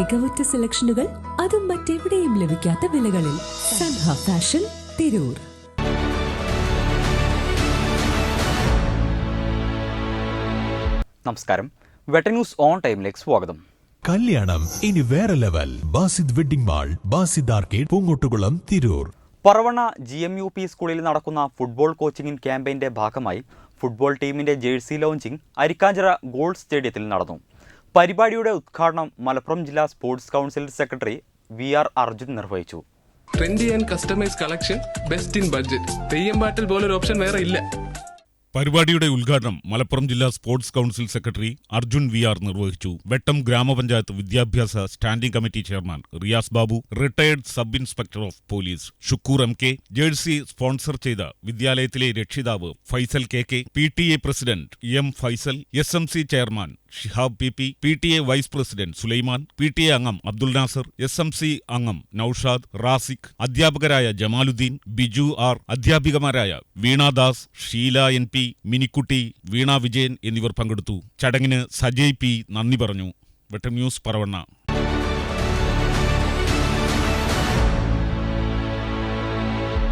മികവുറ്റ സെലക്ഷനുകൾ അതും മറ്റെവിടെയും ലഭിക്കാത്ത വിലകളിൽ സൻഹ ഫാഷൻ തിരൂർ. നമസ്കാരം. വെട്ടർ ന്യൂസ് ഓൺ ടൈമിലേക്ക് സ്വാഗതം. കല്യാണം ഇനി വേറെ level. Basid wedding mall Basid arcade Poongottukulam Tirur. Paravanna G M U P സ്കൂളിൽ നടക്കുന്ന ഫുട്ബോൾ കോച്ചിംഗ് ക്യാമ്പയിന്റെ ഭാഗമായി ഫുട്ബോൾ ടീമിന്റെ ജേഴ്സി ലോഞ്ചിംഗ് അരിക്കാഞ്ചിറ ഗോൾഡ് സ്റ്റേഡിയത്തിൽ നടന്നു. പരിപാടിയുടെ ഉദ്ഘാടനം മലപ്പുറം ജില്ലാ sports council secretary V R Arjun നിർവഹിച്ചു. Trendy and customise collection best in budget Theyyam പാട്ടിൽ പോലൊരു ഓപ്ഷൻ വേറെ ഇല്ല. പരിപാടിയുടെ ഉദ്ഘാടനം മലപ്പുറം ജില്ലാ sports council secretary Arjun V R നിർവഹിച്ചു. വെട്ടം ഗ്രാമപഞ്ചായത്ത് വിദ്യാഭ്യാസ standing committee chairman Riyas Babu retired sub inspector of police Shukoor M K jersey sponsor ചെയ്ത വിദ്യാലയത്തിലെ രക്ഷിതാവ് Faisal K K P T A president M Faisal S M C chairman Shihab P P P T A vice president Sulaiman P T A അംഗം Abdul Nasser S M C അംഗം നൌഷാദ് റാസിഖ് അധ്യാപകരായ Jamaluddin Biju R അധ്യാപികമാരായ Veenadas Sheela N P Minikutty Veena Vijayan എന്നിവർ പങ്കെടുത്തു. ചടങ്ങിന് Sajay P നന്ദി പറഞ്ഞു. Vettam news Paravanna.